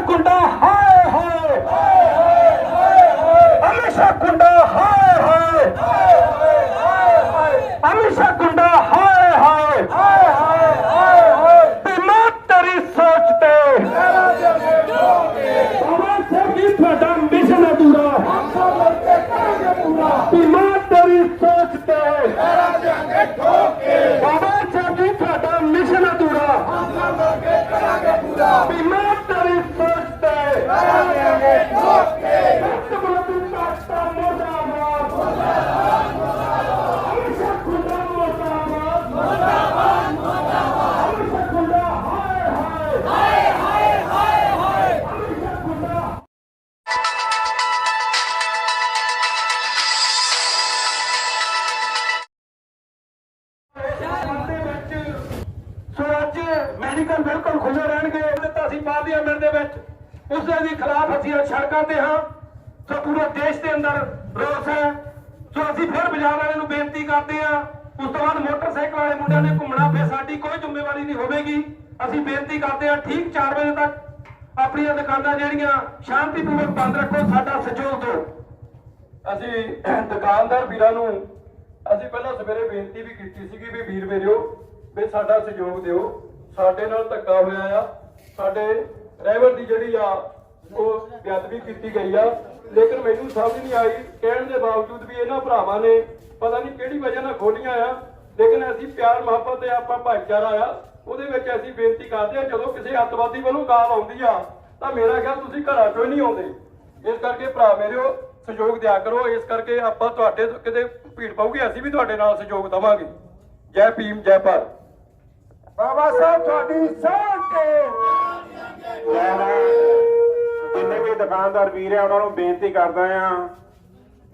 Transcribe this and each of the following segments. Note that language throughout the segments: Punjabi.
ਅਮਿਸ਼ਾ ਗੁੰਡਾ ਹਾਏ ਹਾਏ ਹਮੇਸ਼ਾ ਗੁੰਡਾ North ਕੋਈ ਜ਼ਿੰਮੇਵਾਰੀ ਨਹੀਂ ਹੋਵੇਗੀ। ਅਸੀਂ ਬੇਨਤੀ ਕਰਦੇ ਹਾਂ, ਠੀਕ 4 ਵਜੇ ਤੱਕ ਆਪਣੀਆਂ ਦੁਕਾਨਾਂ ਜਿਹੜੀਆਂ ਸ਼ਾਂਤੀਪੂਰਵਕ ਬੰਦ ਰੱਖੋ, ਸਾਡਾ ਸਹਿਯੋਗ ਦਿਓ। ਅਸੀਂ ਦੁਕਾਨਦਾਰ ਵੀਰਾਂ ਨੂੰ ਅਸੀਂ ਪਹਿਲਾਂ ਸਵੇਰੇ ਬੇਨਤੀ ਵੀ ਕੀਤੀ ਸੀਗੀ ਵੀ ਵੀਰ ਮੇਰਿਓ ਵੀ ਸਾਡਾ ਸਹਿਯੋਗ ਦਿਓ। ਸਾਡੇ ਨਾਲ ਧੱਕਾ ਹੋਇਆ ਆ। ਸਾਡੇ ਡਰਾਈਵਰ ਦੀ ਜਿਹੜੀ ਆ, ਉਹ ਬੇਅਦਬੀ ਕੀਤੀ ਗਈ ਆ। ਲੇਕਿਨ ਮੈਨੂੰ ਸਮਝ ਨਹੀਂ ਆਈ, ਕਹਿਣ ਦੇ ਬਾਵਜੂਦ ਵੀ ਇਹਨਾਂ ਭਰਾਵਾਂ ਨੇ ਪਤਾ ਨਹੀਂ ਕਿਹੜੀ ਵਜ੍ਹਾ ਨਾਲ ਖੋਲੀਆਂ ਆ। ਲੇਕਿਨ ਅਸੀਂ ਪਿਆਰ ਮੁਹੱਬਤ ਤੇ ਆਪਾਂ ਭਾਈਚਾਰਾ ਆ ਉਹਦੇ ਵਿੱਚ ਅਸੀਂ ਬੇਨਤੀ ਕਰਦੇ ਆ ਜਦੋਂ ਕਿਸੇ ਅੱਤਵਾਦੀ ਵੱਲੋਂ ਗਾਲ ਆਉਂਦੀ ਆ ਤਾਂ ਮੇਰਾ ਖਿਆਲ ਤੁਸੀਂ ਘਰਾਂ ਚੋਂ ਨਹੀਂ ਆਉਂਦੇ। ਇਸ ਕਰਕੇ ਭਰਾ ਮੇਰਿਓ ਸਹਿਯੋਗ ਦਿਆ ਕਰੋ ਇਸ ਕਰਕੇ ਆਪਾਂ ਤੁਹਾਡੇ ਕਿਤੇ ਭੀੜ ਪਊਗੀ ਅਸੀਂ ਵੀ ਤੁਹਾਡੇ ਨਾਲ ਸਹਿਯੋਗ ਦਵਾਂਗੇ। ਜੈ ਭੀਮ ਜੈ ਭਾਰਤ। ਬਾਬਾ ਸਾਹਿਬ ਤੁਹਾਡੀ ਤੇ। ਜਿੰਨੇ ਵੀ ਦੁਕਾਨਦਾਰ ਵੀਰ ਆ ਉਹਨਾਂ ਨੂੰ ਬੇਨਤੀ ਕਰਦਾ ਆ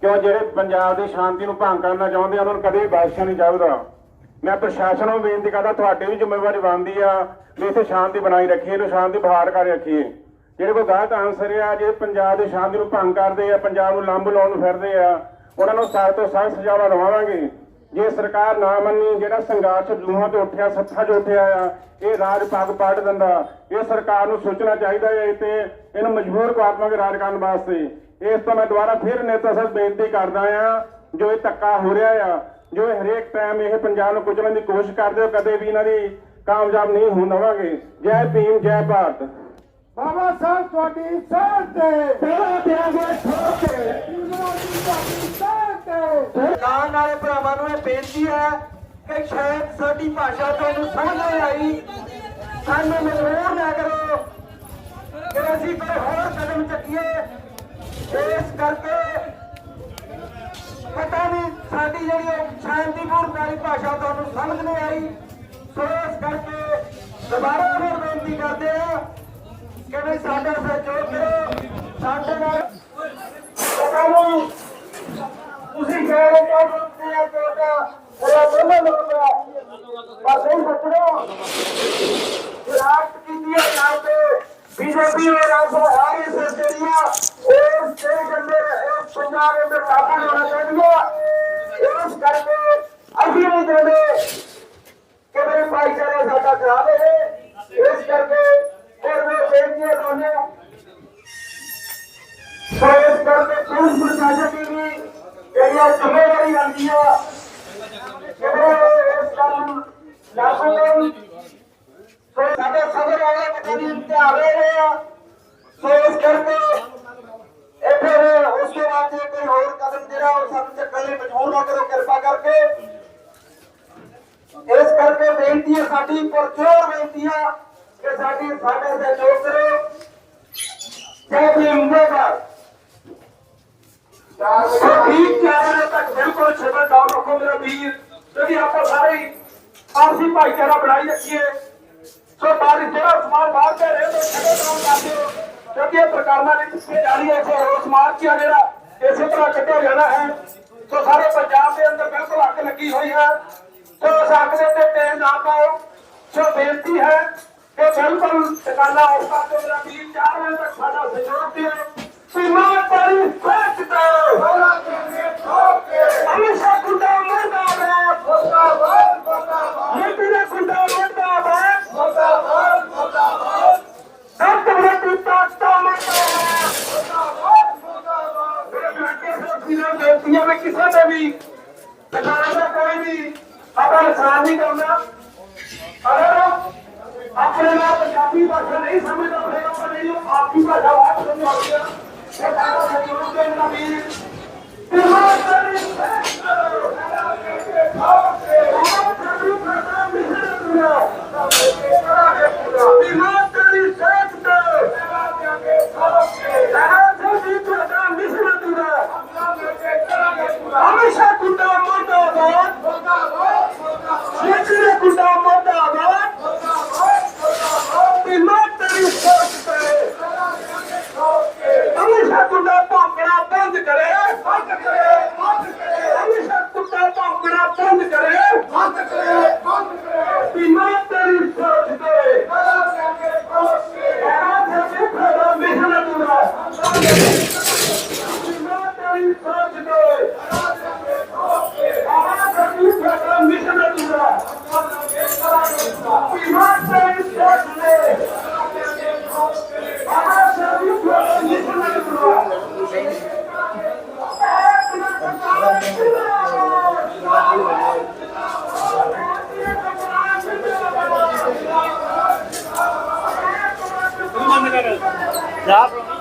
ਕਿਉਂ ਜਿਹੜੇ ਪੰਜਾਬ ਦੀ ਸ਼ਾਂਤੀ ਨੂੰ ਭੰਗ ਕਰਨਾ ਚਾਹੁੰਦੇ ਆ, ਉਹਨਾਂ ਨੂੰ ਕਦੇ ਵੀ ਬਾਦਸ਼ਾਹ ਨਹੀਂ ਚਾਹੀਦਾ। ਮੈਂ ਪ੍ਰਸ਼ਾਸਨ ਨੂੰ ਬੇਨਤੀ ਕਰਦਾ, ਤੁਹਾਡੀ ਵੀ ਜ਼ਿੰਮੇਵਾਰੀ ਬਣਦੀ ਆ ਵੀ ਇੱਥੇ ਸ਼ਾਂਤੀ ਬਣਾਈ ਰੱਖੀਏ, ਇਹਨੂੰ ਸ਼ਾਂਤੀ ਬਹਾਰ ਕਰ ਰੱਖੀਏ। ਜਿਹੜੇ ਕੋਈ ਗਲਤ ਆਨਸਰ ਆ, ਜੇ ਪੰਜਾਬ ਦੀ ਸ਼ਾਂਤੀ ਨੂੰ ਭੰਗ ਕਰਦੇ ਆ, ਪੰਜਾਬ ਨੂੰ ਲੰਬ ਲਾਉਣ ਨੂੰ ਫਿਰਦੇ ਆ, ਉਹਨਾਂ ਨੂੰ ਸਖਤ ਤੋਂ ਸਖਤ ਸਜ਼ਾਵਾਂ ਦਵਾਵਾਂਗੇ ਜੇ ਸਰਕਾਰ ਨਾ ਮੰਨੀ, ਜਿਹੜਾ ਸੰਘਰਸ਼ ਜੂਹਾਂ ਤੇ ਉੱਠਿਆ, ਸੱਥਾਂ 'ਚ ਉੱਠਿਆ ਆ, ਇਹ ਰਾਜ ਪੱਗ ਪਾੜ ਦਿੰਦਾ। ਇਹ ਸਰਕਾਰ ਨੂੰ ਸੋਚਣਾ ਚਾਹੀਦਾ ਹੈ ਤੇ ਇਹਨੂੰ ਮਜਬੂਰ ਕਰਾਤਮਕ ਰਾਜ ਕਰਨ ਵਾਸਤੇ। ਇਸ ਤੋਂ ਮੈਂ ਦੁਬਾਰਾ ਫਿਰ ਨੇਤਾ ਸਾਹਿਬ ਬੇਨਤੀ ਕਰਦਾ ਆ ਜੋ ਇਹ ਧੱਕਾ ਹੋ ਰਿਹਾ ਆ ਜੋ ਹਰੇਕ ਟਾਈਮ ਇਹ ਪੰਜਾਬ ਨੂੰ ਕੁਚਲਣ ਦੀ ਕੋਸ਼ਿਸ਼ ਕਰਦੇ ਹੋ ਕਦੇ ਵੀ ਇਹਨਾਂ ਦੀ ਕਾਮਯਾਬ ਨਹੀਂ ਹੋਣ ਦੇਵਾਂਗੇ। ਜੈ ਭੀਮ ਜੈ ਭਾਰਤ। ਬਾਬਾ ਸਾਹਿਬ ਤੁਹਾਡੀ ਸੋਚ ਤੇ। ਤੇਰਾ ਦਿਆਂਗੇ ਠੋਕ ਕੇ ਸੋਚ ਤੇ ਦੁਕਾਨ ਵਾਲੇ ਭਰਾਵਾਂ ਨੂੰ ਇਹ ਬੇਨਤੀ ਹੈ ਕਿ ਸ਼ਾਇਦ ਸਾਡੀ ਭਾਸ਼ਾ ਤੁਹਾਨੂੰ ਸਮਝ ਨਹੀਂ ਆਈ। ਸਾਨੂੰ ਮਜਬੂਰ ਨਾ ਕਰੋ ਕਿ ਅਸੀਂ ਕੋਈ ਹੋਰ ਕਦਮ ਚੱਕੀਏ। ਇਸ ਕਰਕੇ ਪਤਾ ਨਹੀਂ ਸਾਡੀ ਜਿਹੜੀ ਉਹ ਸ਼ਾਂਤੀਪੂਰਨ ਵਾਲੀ ਭਾਸ਼ਾ ਤੁਹਾਨੂੰ ਸਮਝ ਨਹੀਂ ਆਈ। ਸੋ ਇਸ ਕਰਕੇ ਦੁਬਾਰਾ ਫਿਰ ਬੇਨਤੀ ਕਰਦੇ ਹਾਂ ਕਿ ਵੀ ਸਾਡਾ ਸਹਿਯੋਗ ਕਰੋ ਸਾਡੇ ਨਾਲ ਪਤਾ ਨਹੀਂ ਤੁਸੀਂ ਕਹਿ ਰਹੇ ਹੋ ਕਿ ਇਹ ਕੋਟਾ ਉਹ ਦੋਨੋਂ ਲੋਕਾਂ ਬਸ ਇਹ ਸੱਚੋ ਰਾਤ ਕੀਤੀ ਹੈ यहाँ ਬੀਜੇਪੀ ਔਰ ਆਪ ਆਰਐਸਐਸ ਜਿਹੜੀਆਂ ਉਹ ਬੇਨਤੀ ਹੈ ਸਾਡੀ ਪਰਚੋਰ ਬੇਨਤੀ ਹੈ ਕਿ ਸਾਡੀ ਸਾਡੇ ਸਹਿਯੋਗ ਕਰੋ ਜੈ ਭੀਮ ਜੈ ਠੀਕ ਚਾਰ ਵਜੇ ਤੱਕ ਬਿਲਕੁਲ ਛੇਵੇਂ ਡਾਊਨ ਰੱਖੋ ਮੇਰਾ ਵੀਰ, ਕਿਉਂਕਿ ਆਪਾਂ ਸਾਰੇ ਆਪਸੀ ਭਾਈਚਾਰਾ ਬਣਾਈ ਰੱਖੀਏ। ਸੋ ਬਾਰੀ ਜਿਹੜਾ ਸਮਾਨ ਬਾਹਰ ਤੇ ਰਹੇ ਤੋਂ ਛੇਵੇਂ ਡਾਊਨ ਕਰ ਦਿਓ ਕਿਉਂਕਿ ਇਹ ਪ੍ਰਕਾਰਨਾਂ ਦੀ ਪਿੱਛੇ ਜਾਰੀ ਹੈ ਸੋ ਉਸ ਮਾਰਚ ਜਿਹੜਾ ਇਸੇ ਤਰ੍ਹਾਂ ਕੱਢਿਆ ਜਾਣਾ ਹੈ। ਸੋ ਸਾਰੇ ਪੰਜਾਬ ਦੇ ਅੰਦਰ ਬਿਲਕੁਲ ਅੱਗ ਲੱਗੀ ਹੋਈ ਹੈ। ਸੋ ਉਸ ਅੱਗ ਦੇ ਨਾ ਪਾਓ ਸੋ ਬੇਨਤੀ ਹੈ ਕਿ ਬਿਲਕੁਲ ਦੁਕਾਨਾਂ ਉਸ ਪਾਸੇ ਮੇਰਾ Rob?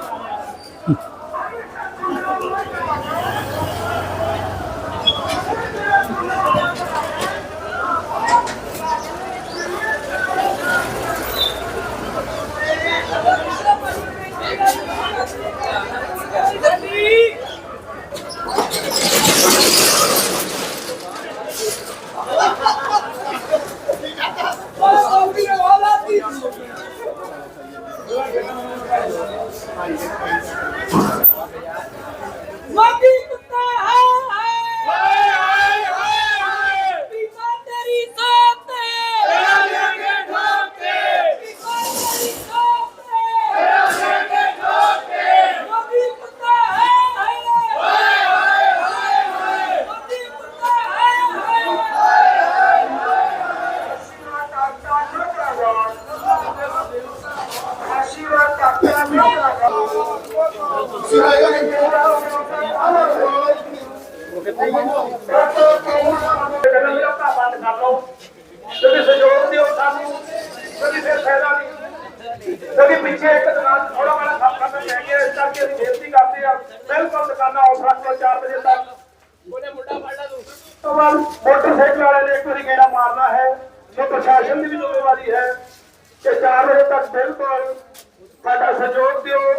ਫਿਰ ਫਾਇਦਾ ਨਹੀਂ। ਕਦੀ ਪਿੱਛੇ ਇੱਕ ਦੁਕਾਨ ਥੋੜਾ ਬੜਾ ਕੰਮ ਕਰਨਾ ਚਾਹੀਏ ਇਸ ਕਰਕੇ ਅਸੀਂ ਬੇਨਤੀ ਕਰਦੇ ਆ ਬਿਲਕੁਲ ਦੁਕਾਨਾਂ ਆਫ ਰੱਖ ਲਓ 4 ਵਜੇ ਤੱਕ। ਉਹਨੇ ਮੁੰਡਾ ਫੜਨਾ ਤੂੰ ਤੋਂ ਬਾਅਦ ਮੋਟਰਸਾਈਕਲ ਵਾਲੇ ਨੇ ਇੱਕ ਵਾਰੀ ਗੇੜਾ ਮਾਰਨਾ ਹੈ ਸੋ ਪ੍ਰਸ਼ਾਸਨ ਦੀ ਵੀ ਜ਼ਿੰਮੇਵਾਰੀ ਹੈ ਕਿ 4 ਵਜੇ ਤੱਕ ਬਿਲਕੁਲ ਸਾਡਾ ਸਹਿਯੋਗ ਦਿਓ।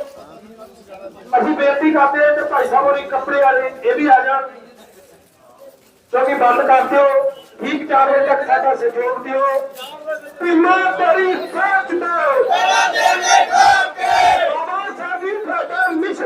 ਅਸੀਂ ਬੇਨਤੀ ਕਰਦੇ ਹਾਂ ਕਿ ਭਾਈ ਸਾਹਿਬ ਹੋਰੀ ਕੱਪੜੇ ਵਾਲੇ ਇਹ ਵੀ ਆ ਜਾਣ। बंद करियो चारि तका सहयोग दो इ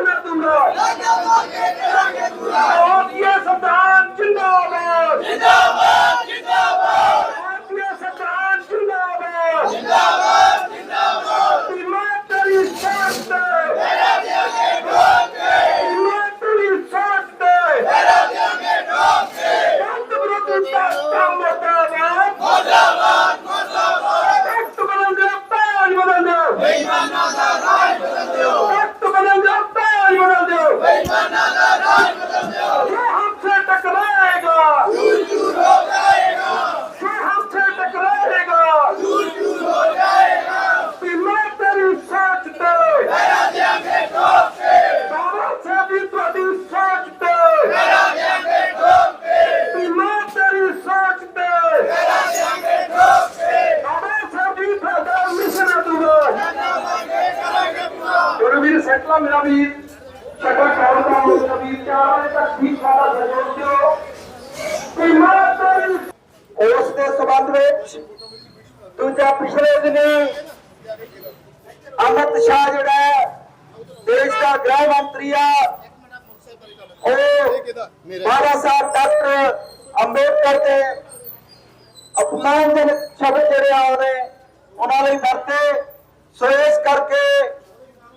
ਅਮਿਤ ਸ਼ਾਹ ਜਿਹੜਾ ਹੈ, ਦੇਸ਼ ਦਾ ਗ੍ਰਹਿ ਮੰਤਰੀ ਆ। ਉਹ ਬਾਬਾ ਸਾਹਿਬ ਡਾਕਟਰ ਅੰਬੇਦਕਰ ਦੇ ਅਪਮਾਨਜਨਕ ਸ਼ਬਦ ਜਿਹੜੇ ਆ ਉਹਨੇ ਉਹਨਾਂ ਲਈ ਵਰਤੇ। ਸੋ ਇਸ ਕਰਕੇ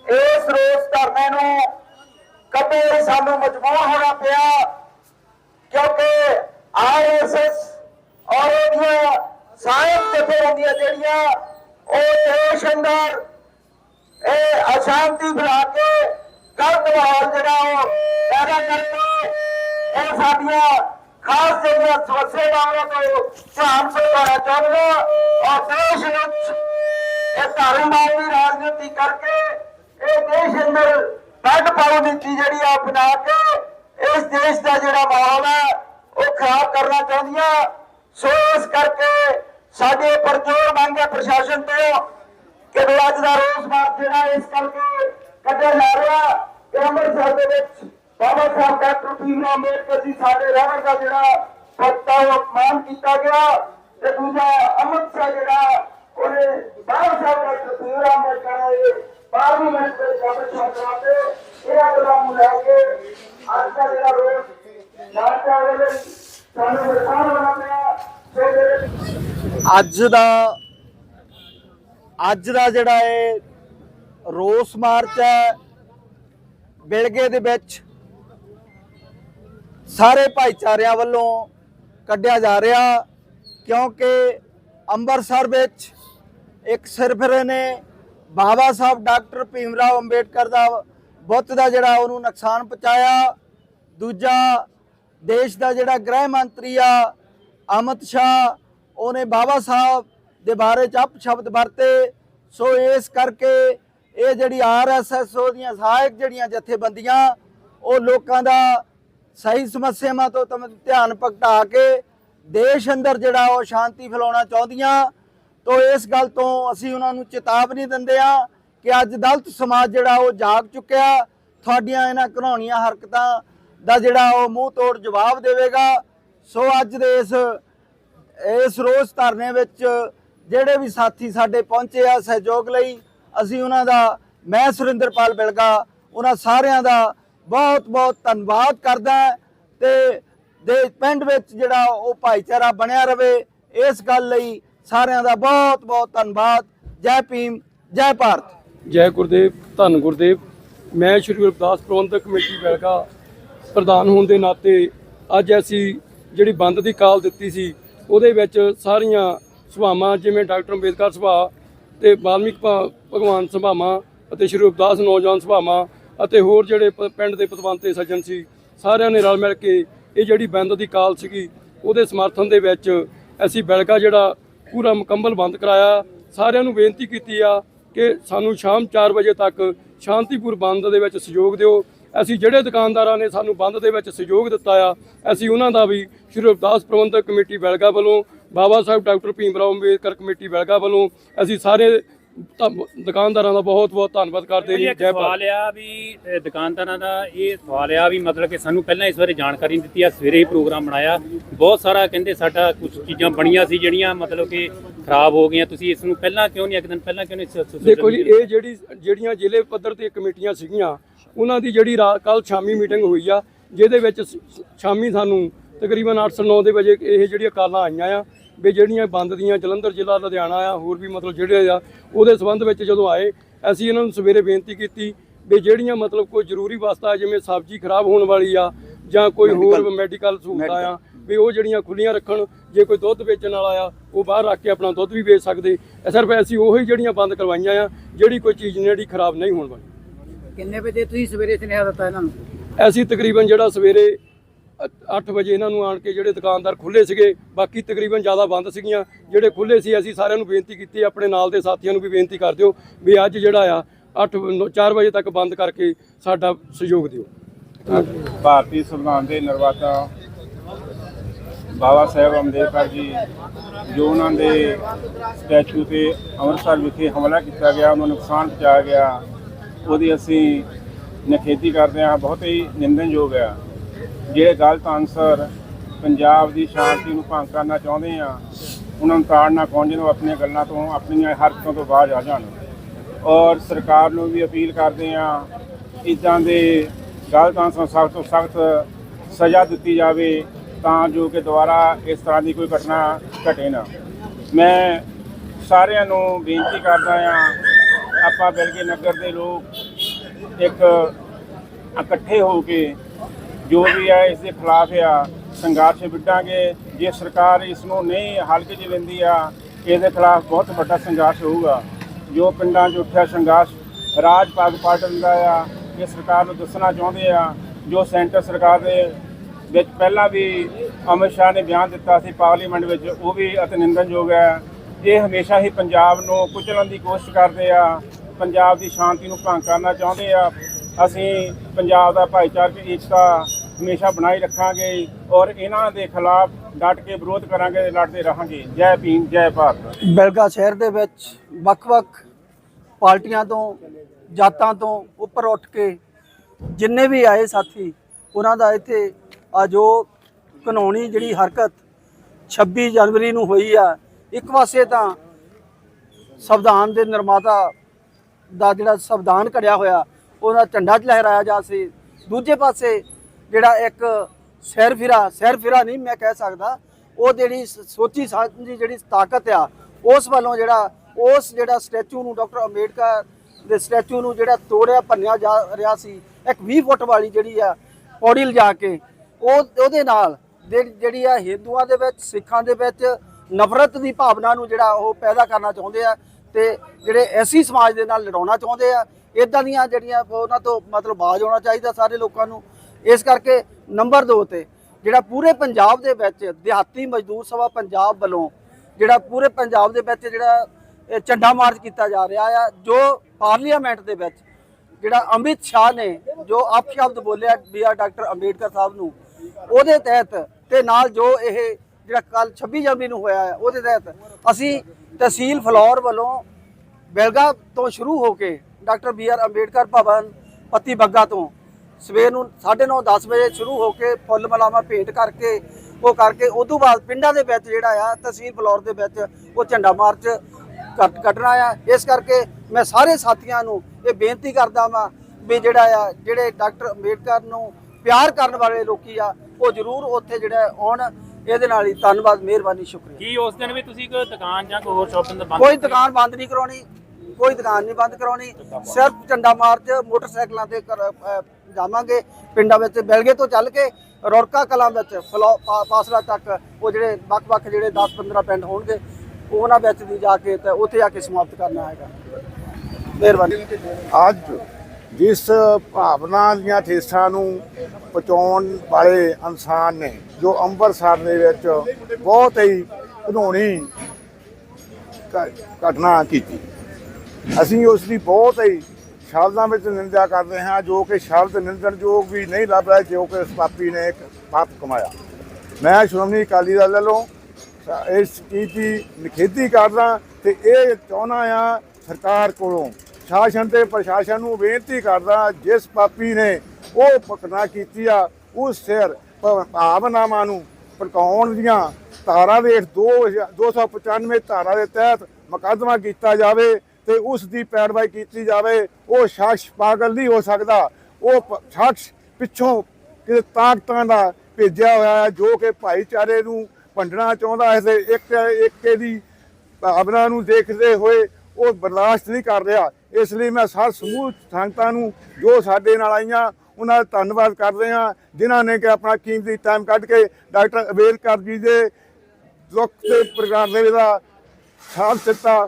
ਇਸ ਰੋਸ ਧਰਨੇ ਨੂੰ ਕਦੇ ਸਾਨੂੰ ਮਜਬੂਰ ਹੋਣਾ ਪਿਆ ਕਿਉਂਕਿ ਆਰਐਸਐਸ ਔਰ ਉਹਦੀਆਂ ਸਾਹਿਬ ਜਥੇਬੰਦੀਆਂ ਜਿਹੜੀਆਂ ਉਹ ਦੇਸ਼ ਅੰਦਰ ਇਹ ਅਸ਼ਾਂਤੀ ਫੈਲਾ ਕੇ ਗਲਤ ਮਾਹੌਲ ਜਿਹੜਾ ਉਹ ਪੈਦਾ ਕਰਕੇ ਇਹ ਸਾਡੀਆਂ ਖਾਸ ਜਿਹੜੀਆਂ ਸਮੱਸਿਆਵਾਂ ਤੋਂ ਧਿਆਨ ਸਰਕਾਰਾਂ ਚਾਹੁੰਦਾ ਔਰ ਦੇਸ਼ ਵਿੱਚ ਇਹ ਧਰਮਵਾਦ ਦੀ ਰਾਜਨੀਤੀ ਕਰਕੇ ਇਹ ਦੇਸ਼ ਅੰਦਰ ਬੈਠ ਪਾਉ ਨੀਤੀ ਜਿਹੜੀ ਆ ਅਪਣਾ ਕੇ ਇਸ ਦੇਸ਼ ਦਾ ਜਿਹੜਾ ਮਾਹੌਲ ਹੈ ਉਹ ਖਰਾਬ ਕਰਨਾ ਚਾਹੁੰਦੀਆਂ। ਸੋ ਇਸ ਕਰਕੇ ਸਾਡੇ ਪਰਜੋਰ ਮੰਗ ਹੈ ਪ੍ਰਸ਼ਾਸਨ ਤੋਂ ਕਿ ਅੱਜ ਦਾ ਰੋਸ ਮਾਰਚ ਜਿਹੜਾ ਇਸ ਕਰਕੇ। ਕੱਢਿਆ ਜਾ ਰਿਹਾ ਕਿ ਅੰਮ੍ਰਿਤਸਰ ਦੇ ਵਿੱਚ ਬਾਬਾ ਸਾਹਿਬ ਡਾਕਟਰ ਭੀਮ ਰਾਓ ਅੰਬੇਡਕਰ ਜੀ ਸਾਡੇ ਰਹਿਣ ਦਾ ਜਿਹੜਾ ਪੱਤਾ ਉਹ ਅਪਮਾਨ ਕੀਤਾ ਗਿਆ ਤੇ ਦੂਜਾ ਅੰਮ੍ਰਿਤਸਰ ਜਿਹੜਾ ਉਹਨੇ ਬਾਬਾ ਸਾਹਿਬ ਡਾਕਟਰ ਭੀਮ ਰਾਓ ਅੰਬੇਡਕਰ ਦੇ ਪਾਰਲੀਮੈਂਟ ਦੇ ਕਾਬਲ ਛਾਤਰਾਂ ਤੇ ਇਹਨਾਂ ਗੱਲਾਂ ਨੂੰ ਲੈ ਕੇ ਅੱਜ ਦਾ ਜਿਹੜਾ ਰੋਸ ਨਾਟਾ ਵਾਲੇ ਸਾਨੂੰ ਵਿਸਾਰ ਬਣਾ ਪਿਆ ਅੱਜ ਦਾ ਅੱਜ ਦਾ ਜਿਹੜਾ ਇਹ ਰੋਸ ਮਾਰਚ ਹੈ, ਬਿਲਗੇ ਦੇ ਵਿੱਚ ਸਾਰੇ ਭਾਈਚਾਰਿਆਂ ਵੱਲੋਂ ਕੱਢਿਆ ਜਾ ਰਿਹਾ, ਕਿਉਂਕਿ ਅੰਮ੍ਰਿਤਸਰ ਵਿੱਚ ਇੱਕ ਸਿਰਫਰੇ ਨੇ ਬਾਬਾ ਸਾਹਿਬ, ਡਾਕਟਰ ਭੀਮ ਰਾਓ ਅੰਬੇਡਕਰ ਦਾ ਬੁੱਤ ਦਾ ਜਿਹੜਾ ਉਹਨੂੰ ਨੁਕਸਾਨ ਪਹੁੰਚਾਇਆ। ਦੂਜਾ, ਦੇਸ਼ ਦਾ ਜਿਹੜਾ ਗ੍ਰਹਿ ਮੰਤਰੀ ਆ, ਅਮਿਤ ਸ਼ਾਹ, ਉਹਨੇ ਬਾਬਾ ਸਾਹਿਬ ਦੇ ਬਾਰੇ ਚ ਅਪ ਸ਼ਬਦ ਵਰਤੇ। ਸੋ ਇਸ ਕਰਕੇ ਇਹ ਜਿਹੜੀ ਆਰਐਸਐਸ ਦੀਆਂ ਸਹਾਇਕ ਜਿਹੜੀਆਂ ਜਥੇਬੰਦੀਆਂ, ਉਹ ਲੋਕਾਂ ਦਾ ਸਹੀ ਸਮੱਸਿਆਵਾਂ ਤੋਂ ਧਿਆਨ ਭਟਕਾ ਕੇ ਦੇਸ਼ ਅੰਦਰ ਜਿਹੜਾ ਉਹ ਸ਼ਾਂਤੀ ਫੈਲਾਉਣਾ ਚਾਹੁੰਦੀਆਂ। ਤੋਂ ਇਸ ਗੱਲ ਤੋਂ ਅਸੀਂ ਉਹਨਾਂ ਨੂੰ ਚੇਤਾਵਨੀ ਦਿੰਦੇ ਆ ਕਿ ਅੱਜ ਦਲਤ ਸਮਾਜ ਜਿਹੜਾ ਉਹ ਜਾਗ ਚੁੱਕਿਆ। ਤੁਹਾਡੀਆਂ ਇਹਨਾਂ ਘਰਾਉਣੀਆਂ ਹਰਕਤਾਂ ਦਾ ਜਿਹੜਾ ਉਹ ਮੂੰਹ ਤੋੜ ਜਵਾਬ ਦੇਵੇਗਾ। ਸੋ ਅੱਜ ਦੇ ਇਸ ਇਸ ਰੋਸ ਧਰਨੇ ਵਿੱਚ ਜਿਹੜੇ ਵੀ ਸਾਥੀ ਸਾਡੇ ਪਹੁੰਚੇ ਆ ਸਹਿਯੋਗ ਲਈ, ਅਸੀਂ ਉਹਨਾਂ ਦਾ, ਮੈਂ ਸੁਰਿੰਦਰਪਾਲ ਬਿਲਗਾ, ਉਹਨਾਂ ਸਾਰਿਆਂ ਦਾ ਬਹੁਤ ਬਹੁਤ ਧੰਨਵਾਦ ਕਰਦਾ ਤੇ ਦੇ ਪਿੰਡ ਵਿੱਚ ਜਿਹੜਾ ਉਹ ਭਾਈਚਾਰਾ ਬਣਿਆ ਰਵੇ, ਇਸ ਗੱਲ ਲਈ ਸਾਰਿਆਂ ਦਾ ਬਹੁਤ ਬਹੁਤ ਧੰਨਵਾਦ। ਜੈ ਭੀਮ, ਜੈ ਭਾਰਤ। ਜੈ ਗੁਰਦੇਵ, ਧੰਨ ਗੁਰਦੇਵ। ਮੈਂ ਸ਼੍ਰੀ ਗੁਰਦਾਸ ਪ੍ਰਬੰਧਕ ਕਮੇਟੀ ਬੈਲਗਾ, ਪ੍ਰਧਾਨ ਹੋਣ ਦੇ ਨਾਤੇ ਅੱਜ ਅਸੀਂ ਜਿਹੜੀ ਬੰਦ ਦੀ ਕਾਲ ਦਿੱਤੀ ਸੀ, ਉਹਦੇ ਵਿੱਚ ਸਾਰੀਆਂ ਸਭਾਵਾਂ, ਜਿਵੇਂ ਡਾਕਟਰ ਅੰਬੇਦਕਰ ਸਭਾ ਤੇ ਵਾਲਮੀਕ ਭਾ- ਭਗਵਾਨ ਸਭਾਵਾਂ ਅਤੇ ਸ਼੍ਰੀ ਗੁਰਦਾਸ ਨੌਜਵਾਨ ਸਭਾਵਾਂ ਅਤੇ ਹੋਰ ਜਿਹੜੇ ਪ- ਪਿੰਡ ਦੇ ਪਤਵੰਤੇ ਸੱਜਣ ਸੀ, ਸਾਰਿਆਂ ਨੇ ਰਲ ਮਿਲ ਕੇ ਇਹ ਜਿਹੜੀ ਬੰਦ ਦੀ ਕਾਲ ਸੀਗੀ, ਉਹਦੇ ਸਮਰਥਨ ਦੇ ਵਿੱਚ ਅਸੀਂ ਬੈਲਗਾ ਜਿਹੜਾ ਪੂਰਾ ਮੁਕੰਮਲ ਬੰਦ ਕਰਾਇਆ। ਸਾਰਿਆਂ ਨੂੰ ਬੇਨਤੀ ਕੀਤੀ ਆ ਕਿ ਸਾਨੂੰ ਸ਼ਾਮ 4 ਵਜੇ ਤੱਕ ਸ਼ਾਂਤੀਪੁਰ ਬੰਦ ਦੇ ਵਿੱਚ ਸਹਿਯੋਗ ਦਿਓ। ਅਸੀਂ ਜਿਹੜੇ ਦੁਕਾਨਦਾਰਾਂ ਨੇ ਸਾਨੂੰ ਬੰਦ ਦੇ ਵਿੱਚ ਸਹਿਯੋਗ ਦਿੱਤਾ ਆ, ਅਸੀਂ ਉਹਨਾਂ ਦਾ ਵੀ ਸ਼੍ਰੀ ਰਵਿਦਾਸ ਪ੍ਰਬੰਧਕ ਕਮੇਟੀ ਬੈਲਗਾ ਵੱਲੋਂ ਬਾਬਾ ਸਾਹਿਬ ਡਾਕਟਰ ਭੀਮ ਰਾਓ ਅੰਬੇਦਕਰ ਕਮੇਟੀ ਬੈਲਗਾ ਵੱਲੋਂ ਅਸੀਂ ਸਾਰੇ ਧੰਨ- ਦੁਕਾਨਦਾਰਾਂ ਦਾ ਬਹੁਤ ਬਹੁਤ ਧੰਨਵਾਦ ਕਰਦੇ ਜੀ। ਭਾਰਤ। ਸਵਾਲ ਆ ਵੀ ਦੁਕਾਨਦਾਰਾਂ ਦਾ ਇਹ ਸਵਾਲ ਆ ਵੀ ਮਤਲਬ ਕਿ ਸਾਨੂੰ ਪਹਿਲਾਂ ਇਸ ਬਾਰੇ ਜਾਣਕਾਰੀ ਨਹੀਂ ਦਿੱਤੀ। ਆ ਸਵੇਰੇ ਹੀ ਪ੍ਰੋਗਰਾਮ ਬਣਾਇਆ। ਬਹੁਤ ਸਾਰਾ ਕਹਿੰਦੇ ਸਾਡਾ ਕੁਝ ਚੀਜ਼ਾਂ ਬਣੀਆਂ ਸੀ ਜਿਹੜੀਆਂ ਮਤਲਬ ਕਿ ਖਰਾਬ ਹੋ ਗਈਆਂ। ਤੁਸੀਂ ਇਸ ਨੂੰ ਪਹਿਲਾਂ ਕਿਉਂ ਨਹੀਂ ਇੱਕ ਦਿਨ ਪਹਿਲਾਂ ਕਿਉਂ ਨਹੀਂ ਸ- ਸ- ਦੇਖੋ ਜੀ ਇਹ ਜਿਹੜੀ ਜਿਹੜੀਆਂ ਜ਼ਿਲ੍ਹੇ ਪੱਧਰ ਤੇ ਕਮੇਟੀਆਂ ਸੀਗੀਆਂ ਉਹਨਾਂ ਦੀ ਜਿਹੜੀ ਕੱਲ ਸ਼ਾਮੀ ਮੀਟਿੰਗ ਹੋਈ ਆ ਜਿਹਦੇ ਵਿੱਚ ਸ- ਸ- ਸ਼ਾਮੀ ਸਾਨੂੰ ਤਕਰੀਬਨ 809 ਦੇ ਵਜੇ ਇਹ ਜਿਹੜੀਆਂ ਕਾਲਾਂ ਆਈਆਂ ਆ ਵੀ ਜਿਹੜੀਆਂ ਬੰਦ ਦੀਆਂ ਜਲੰਧਰ ਜ਼ਿਲ੍ਹਾ ਲੁਧਿਆਣਾ ਆ ਹੋਰ ਵੀ ਮਤਲਬ ਜਿਹੜੇ ਆ ਉਹਦੇ ਸੰਬੰਧ ਵਿੱਚ ਜਦੋਂ ਆਏ ਅਸੀਂ ਇਹਨਾਂ ਨੂੰ ਸਵੇਰੇ ਬੇਨਤੀ ਕੀਤੀ ਵੀ ਜਿਹੜੀਆਂ ਮਤਲਬ ਕੋਈ ਜ਼ਰੂਰੀ ਵਸਤਾਂ ਜਿਵੇਂ ਸਬਜ਼ੀ ਖਰਾਬ ਹੋਣ ਵਾਲੀ ਆ ਜਾਂ ਕੋਈ ਹੋਰ ਮੈਡੀਕਲ ਸਹੂਲਤਾਂ ਆ ਵੀ ਉਹ ਜਿਹੜੀਆਂ ਖੁੱਲੀਆਂ ਰੱਖਣ ਜੇ ਕੋਈ ਦੁੱਧ ਵੇਚਣ ਵਾਲਾ ਆ ਉਹ ਬਾਹਰ ਰੱਖ ਕੇ ਆਪਣਾ ਦੁੱਧ ਵੀ ਵੇਚ ਸਕਦੇ। ਸਿਰਫ ਅਸੀਂ ਉਹੀ ਜਿਹੜੀਆਂ ਬੰਦ ਕਰਵਾਈਆਂ ਆ ਜਿਹੜੀ ਕੋਈ ਚੀਜ਼ ਜਿਹੜੀ ਖਰਾਬ ਨਹੀਂ ਹੋਣ ਵਾਲੀ। ਕਿੰਨੇ ਵਜੇ ਤੁਸੀਂ ਸਵੇਰੇ ਸੁਨੇਹਾ ਦਿੱਤਾ ਇਹਨਾਂ ਨੂੰ? ਅਸੀਂ ਤਕਰੀਬਨ ਜਿਹੜਾ ਸਵੇਰੇ 8 ਵਜੇ ਇਹਨਾਂ ਨੂੰ ਆਣ ਕੇ ਜਿਹੜੇ ਦੁਕਾਨਦਾਰ ਖੁੱਲੇ ਸੀਗੇ, ਬਾਕੀ ਤਕਰੀਬਨ ਜ਼ਿਆਦਾ ਬੰਦ ਸੀਗੀਆਂ। ਜਿਹੜੇ ਖੁੱਲੇ ਸੀ, ਅਸੀਂ ਸਾਰਿਆਂ ਨੂੰ ਬੇਨਤੀ ਕੀਤੀ, ਆਪਣੇ ਨਾਲ ਦੇ ਸਾਥੀਆਂ ਨੂੰ ਵੀ ਬੇਨਤੀ ਕਰ ਦਿਓ ਵੀ ਅੱਜ ਜਿਹੜਾ ਆ 8 4 ਵਜੇ ਤੱਕ ਬੰਦ ਕਰਕੇ ਸਾਡਾ ਸਹਿਯੋਗ ਦਿਓ। ਭਾਰਤੀ ਸੰਵਿਧਾਨ ਦੇ ਨਿਰਮਾਤਾ ਬਾਬਾ ਸਾਹਿਬ ਅੰਬੇਦਕਰ ਜੀ, ਜੋ ਉਹਨਾਂ ਦੇ ਸਟੈਚੂ ਤੇ ਅੰਮ੍ਰਿਤਸਰ ਵਿਖੇ ਹਮਲਾ ਕੀਤਾ ਗਿਆ, ਉਹਨਾਂ ਨੂੰ ਨੁਕਸਾਨ ਪਹੁੰਚਾਇਆ ਗਿਆ, ਉਹਦੀ ਅਸੀਂ ਨਿਖੇਧੀ ਕਰਦੇ ਹਾਂ, ਬਹੁਤ ਹੀ ਨਿੰਦਣਯੋਗ ਹੈ ਜਿਹੜੇ ਗਲਤ ਅਨਸਰ ਪੰਜਾਬ ਦੀ ਸ਼ਾਂਤੀ ਨੂੰ ਭੰਗ ਕਰਨਾ ਚਾਹੁੰਦੇ ਆ, ਉਹਨਾਂ ਨੂੰ ਤਾੜਨਾ ਪਹੁੰਚਣ ਉਹ ਆਪਣੀਆਂ ਗੱਲਾਂ ਤੋਂ, ਆਪਣੀਆਂ ਹਰਕਤਾਂ ਤੋਂ ਬਾਹਰ ਆ ਜਾਣ। ਔਰ ਸਰਕਾਰ ਨੂੰ ਵੀ ਅਪੀਲ ਕਰਦੇ ਆ ਇਦਾਂ ਦੇ ਗਲਤ ਅਨਸਰਾਂ ਸਖਤ ਤੋਂ ਸਖਤ ਸਜ਼ਾ ਦਿੱਤੀ ਜਾਵੇ, ਤਾਂ ਜੋ ਕਿ ਦੁਬਾਰਾ ਇਸ ਤਰ੍ਹਾਂ ਦੀ ਕੋਈ ਘਟਨਾ ਘਟੇ ਨਾ। ਮੈਂ ਸਾਰਿਆਂ ਨੂੰ ਬੇਨਤੀ ਕਰਦਾ ਆ, ਆਪਾਂ ਬਿਲਗੇ ਨਗਰ ਦੇ ਲੋਕ ਇੱਕ ਇਕੱਠੇ ਹੋ ਕੇ ਜੋ ਵੀ ਹੈ ਇਸ ਦੇ ਖਿਲਾਫ ਆ, ਸੰਘਰਸ਼ ਵਿੱਢਾਂਗੇ। ਜੇ ਸਰਕਾਰ ਇਸ ਨੂੰ ਨਹੀਂ ਹਲਕੇ 'ਚ ਲੈਂਦੀ ਆ, ਇਹਦੇ ਖਿਲਾਫ ਬਹੁਤ ਵੱਡਾ ਸੰਘਰਸ਼ ਹੋਊਗਾ। ਜੋ ਪਿੰਡਾਂ 'ਚ ਉੱਠਿਆ ਸੰਘਰਸ਼, ਰਾਜ ਪਾਗ ਪਾਟਨ ਦਾ ਆ, ਇਹ ਸਰਕਾਰ ਨੂੰ ਦੱਸਣਾ ਚਾਹੁੰਦੇ ਆ, ਜੋ ਸੈਂਟਰ ਸਰਕਾਰ ਦੇ ਵਿੱਚ ਪਹਿਲਾਂ ਵੀ ਅਮਿਤ ਸ਼ਾਹ ਨੇ ਬਿਆਨ ਦਿੱਤਾ ਸੀ ਪਾਰਲੀਮੈਂਟ ਵਿੱਚ, ਉਹ ਵੀ ਅਤਿ ਨਿੰਦਣਯੋਗ ਹੈ ਇਹ ਹਮੇਸ਼ਾ ਹੀ ਪੰਜਾਬ ਨੂੰ ਕੁਚਲਣ ਦੀ ਕੋਸ਼ਿਸ਼ ਕਰਦੇ ਆ, ਪੰਜਾਬ ਦੀ ਸ਼ਾਂਤੀ ਨੂੰ ਭੰਗ ਕਰਨਾ ਚਾਹੁੰਦੇ ਆ। ਅਸੀਂ ਪੰਜਾਬ ਦਾ ਭਾਈਚਾਰਕ ਏਕਤਾ ਹਮੇਸ਼ਾ ਬਣਾਈ ਰੱਖਾਂਗੇ ਔਰ ਇਹਨਾਂ ਦੇ ਖਿਲਾਫ ਡਟ ਕੇ ਵਿਰੋਧ ਕਰਾਂਗੇ ਤੇ ਲੜਦੇ ਰਹਾਂਗੇ। ਜੈ ਭੀਮ, ਜੈ ਭਾਰਤ। ਬੈਲਗਾ ਸ਼ਹਿਰ ਦੇ ਵਿੱਚ ਵੱਖ-ਵੱਖ ਪਾਰਟੀਆਂ ਤੋਂ, ਜਾਤਾਂ ਤੋਂ ਉੱਪਰ ਉੱਠ ਕੇ ਜਿੰਨੇ ਵੀ ਆਏ ਸਾਥੀ, ਉਹਨਾਂ ਦਾ ਇੱਥੇ ਆ ਜੋ ਕਾਨੂੰਨੀ ਜਿਹੜੀ ਹਰਕਤ 26 ਜਨਵਰੀ ਨੂੰ ਹੋਈ ਆ, ਇੱਕ ਪਾਸੇ ਤਾਂ ਸੰਵਿਧਾਨ ਦੇ ਨਿਰਮਾਤਾ ਦਾ ਜਿਹੜਾ ਸੰਵਿਧਾਨ ਘੜਿਆ ਹੋਇਆ ਉਹਦਾ ਝੰਡਾ ਚ ਲਹਿਰਾਇਆ ਜਾ ਸੀ। ਦੂਜੇ ਪਾਸੇ ਜਿਹੜਾ ਇੱਕ ਸਿਰ ਫਿਰਾ ਸਿਰ ਫਿਰਾ ਨਹੀਂ ਮੈਂ ਕਹਿ ਸਕਦਾ, ਉਹ ਜਿਹੜੀ ਸ- ਸੋਚੀ ਸਾਂਝੀ ਜਿਹੜੀ ਤਾਕਤ ਆ, ਉਸ ਵੱਲੋਂ ਜਿਹੜਾ, ਉਸ ਜਿਹੜਾ ਸਟੈਚੂ ਨੂੰ ਡਾਕਟਰ ਅੰਬੇਡਕਰ ਦੇ ਸਟੈਚੂ ਨੂੰ ਜਿਹੜਾ ਤੋੜਿਆ, ਭੰਨਿਆ ਜਾ ਰਿਹਾ ਸੀ, ਇੱਕ 20 ਫੁੱਟ ਵਾਲੀ ਜਿਹੜੀ ਆ ਪੌੜੀ ਲਿਜਾ ਕੇ, ਉਹ, ਉਹਦੇ ਨਾਲ ਜਿਹੜੀ- ਜਿਹੜੀ ਆ ਹਿੰਦੂਆਂ ਦੇ ਵਿੱਚ, ਸਿੱਖਾਂ ਦੇ ਵਿੱਚ ਨਫ਼ਰਤ ਦੀ ਭਾਵਨਾ ਨੂੰ ਜਿਹੜਾ ਉਹ ਪੈਦਾ ਕਰਨਾ ਚਾਹੁੰਦੇ ਆ ਤੇ ਜਿਹੜੇ ਐਸੀ ਸਮਾਜ ਦੇ ਨਾਲ ਲੜਾਉਣਾ ਚਾਹੁੰਦੇ ਆ ਇਦਾਂ ਦੀਆਂ ਜਿਹੜੀਆਂ ਉਹਨਾਂ ਤੋਂ ਮਤਲਬ ਬਾਜ਼ ਆਉਣਾ ਚਾਹੀਦਾ ਸਾਰੇ ਲੋਕਾਂ ਨੂੰ। ਇਸ ਕਰਕੇ ਨੰਬਰ 2 ਤੇ ਜਿਹੜਾ ਪੂਰੇ ਪੰਜਾਬ ਦੇ ਵਿੱਚ ਦਿਹਾਤੀ ਮਜ਼ਦੂਰ ਸਭਾ ਪੰਜਾਬ ਵੱਲੋਂ ਜਿਹੜਾ ਪੂਰੇ ਪੰਜਾਬ ਦੇ ਵਿੱਚ ਜਿਹੜਾ ਝੰਡਾ ਮਾਰਚ ਕੀਤਾ ਜਾ ਰਿਹਾ ਆ, ਜੋ ਪਾਰਲੀਮੈਂਟ ਦੇ ਵਿੱਚ ਜਿਹੜਾ ਅਮਿਤ ਸ਼ਾਹ ਨੇ ਜੋ ਅਪਸ਼ਬਦ ਬੋਲਿਆ ਬੀਆਰ ਡਾਕਟਰ ਅੰਬੇਡਕਰ ਸਾਹਿਬ ਨੂੰ, ਉਹਦੇ ਤਹਿਤ ਤੇ ਨਾਲ ਜੋ ਇਹ ਜਿਹੜਾ ਕੱਲ 26 ਜਨਵਰੀ ਨੂੰ ਹੋਇਆ ਹੈ ਉਹਦੇ ਤਹਿਤ ਅਸੀਂ ਤਹਿਸੀਲ ਫਲੌਰ ਵੱਲੋਂ ਬੈਲਗਾ ਤੋਂ ਸ਼ੁਰੂ ਹੋ ਕੇ doctor B R Ambedkar Bhawan Patti Bagga ਤੋਂ। ਸਵੇਰ ਨੂੰ 9:30 10 ਵਜੇ ਸ਼ੁਰੂ ਹੋ ਕੇ ਫੁੱਲ ਮਲਾਵਾ ਭੇਟ ਕਰਕੇ ਉਹ ਕਰਕੇ ਉਸ ਤੋਂ ਬਾਅਦ ਪਿੰਡਾਂ ਦੇ ਵਿੱਚ ਜਿਹੜਾ ਆ ਤਹਿਸੀਲ ਫਲੌਰ ਦੇ ਵਿੱਚ ਉਹ ਝੰਡਾ ਮਾਰਚ ਕੱਢਣਾ ਆ। ਇਸ ਕਰਕੇ ਮੈਂ ਸਾਰੇ ਸਾਥੀਆਂ ਨੂੰ ਇਹ ਬੇਨਤੀ ਕਰਦਾ ਵਾਂ ਵੀ ਜਿਹੜਾ ਆ ਜਿਹੜੇ ਡਾਕਟਰ ਅੰਬੇਡਕਰ ਨੂੰ ਪਿਆਰ ਕਰਨ ਵਾਲੇ ਲੋਕੀ ਆ ਉਹ ਜ਼ਰੂਰ ਉੱਥੇ ਜਿਹੜਾ ਆਉਣ। ਇਹਦੇ ਨਾਲ ਹੀ ਧੰਨਵਾਦ ਮਿਹਰਬਾਨੀ ਸ਼ੁਕਰੀਆ। ਕੀ ਉਸ ਦਿਨ ਵੀ ਤੁਸੀਂ ਕੋਈ ਦੁਕਾਨ ਜਾਂ ਕੋਈ ਹੋਰ ਸ਼ਾਪਿੰਗ ਦਾ ਬੰਦ ਕੋਈ ਦੁਕਾਨ ਬੰਦ ਨਹੀਂ ਕਰਾਉਣੀ। ਕੋਈ ਦੁਕਾਨ ਨਹੀਂ ਬੰਦ ਕਰਾਉਣੀ। ਸਿਰਫ ਝੰਡਾ ਮਾਰਚ ਮੋਟਰਸਾਈਕਲਾਂ ਤੇ ਕਰ- ਜਾਵਾਂਗੇ। ਪਿੰਡਾਂ ਵਿੱਚ ਬੈਲਗੇ ਤੋਂ ਚੱਲ ਕੇ ਰੌੜਕਾ ਕਲਾਂ ਵਿੱਚ ਫਲੋ- ਪਾਸਲਾ ਤੱਕ ਉਹ ਜਿਹੜੇ ਵੱਖ-ਵੱਖ ਜਿਹੜੇ 10-15 ਪਿੰਡ ਹੋਣਗੇ, ਉਹਨਾਂ ਵਿੱਚ ਵੀ ਜਾ ਕੇ ਤੇ ਉੱਥੇ ਆ ਕੇ ਸਮਾਪਤ ਕਰਨਾ ਹੈਗਾ। ਮਿਹਰਬਾਨੀ। ਅੱਜ ਜਿਸ ਭਾਵਨਾ ਦੀਆਂ ਠੇਸਾਂ ਨੂੰ ਪਹੁੰਚਾਉਣ ਵਾਲੇ ਇਨਸਾਨ ਨੇ, ਜੋ ਅੰਮ੍ਰਿਤਸਰ ਦੇ ਵਿੱਚ ਬਹੁਤ ਹੀ ਘਿਨੌਣੀ ਘਟਨਾ ਕੀਤੀ। ਅਸੀਂ ਉਸ ਦੀ ਬਹੁਤ ਹੀ ਸ਼ਬਦਾਂ ਵਿੱਚ ਨਿੰਦਿਆ ਕਰਦੇ ਹਾਂ, ਜੋ ਕਿ ਸ਼ਬਦ ਨਿੰਦਣਯੋਗ ਵੀ ਨਹੀਂ ਲੱਭ ਰਿਹਾ, ਜੋ ਕਿ ਇਸ ਪਾਪੀ ਨੇ ਇੱਕ ਪਾਪ ਕਮਾਇਆ। ਮੈਂ ਸ਼੍ਰੋਮਣੀ ਅਕਾਲੀ ਦਲ ਵੱਲੋਂ ਇਸ ਚੀਜ਼ ਦੀ ਨਿਖੇਧੀ ਕਰਦਾ ਤੇ ਇਹ ਚਾਹੁੰਦਾ ਆ ਸਰਕਾਰ ਕੋਲੋਂ ਸ਼ਾਸਨ ਤੇ ਪ੍ਰਸ਼ਾਸਨ ਨੂੰ ਬੇਨਤੀ ਕਰਦਾ, ਜਿਸ ਪਾਪੀ ਨੇ ਉਹ ਘਟਨਾ ਕੀਤੀ ਆ, ਉਸ ਸਿਰ ਭਾਵਨਾਵਾਂ ਨੂੰ ਭੜਕਾਉਣ ਦੀਆਂ ਧਾਰਾ ਦੇ 2 295 ਧਾਰਾ ਦੇ ਤਹਿਤ ਮੁਕੱਦਮਾ ਕੀਤਾ ਜਾਵੇ। ਤੇ ਉਸ ਦੀ ਪੈਰਵਾਈ ਕੀਤੀ ਜਾਵੇ, ਉਹ ਸ਼ਖਸ ਪਾਗਲ ਨਹੀਂ ਹੋ ਸਕਦਾ। ਉਹ ਸ਼ਖਸ ਪਿੱਛੋਂ ਕਿ ਤਾਕਤਾਂ ਦਾ ਭੇਜਿਆ ਹੋਇਆ ਹੈ, ਜੋ ਕਿ ਭਾਈਚਾਰੇ ਨੂੰ ਭੰਡਣਾ ਚਾਹੁੰਦਾ ਹੈ ਤੇ ਇੱਕ ਇੱਕ ਦੀ ਭਾਵਨਾ ਨੂੰ ਦੇਖਦੇ ਹੋਏ ਉਹ ਬਰਦਾਸ਼ਤ ਨਹੀਂ ਕਰ ਰਿਹਾ। ਇਸ ਲਈ ਮੈਂ ਸਾਰੇ ਸਮੂਹ ਸੰਗਤਾਂ ਨੂੰ ਜੋ ਸਾਡੇ ਨਾਲ ਆਈਆਂ, ਉਹਨਾਂ ਦਾ ਧੰਨਵਾਦ ਕਰਦੇ ਹਾਂ, ਜਿਨ੍ਹਾਂ ਨੇ ਕਿ ਆਪਣਾ ਕੀਮਤੀ ਟਾਈਮ ਕੱਢ ਕੇ ਡਾਕਟਰ ਅੰਬੇਦਕਰ ਜੀ ਦੇ ਦੁੱਖ ਦੇ ਪ੍ਰਕਾਰ ਦੇ ਦਾ ਸਾਥ ਦਿੱਤਾ।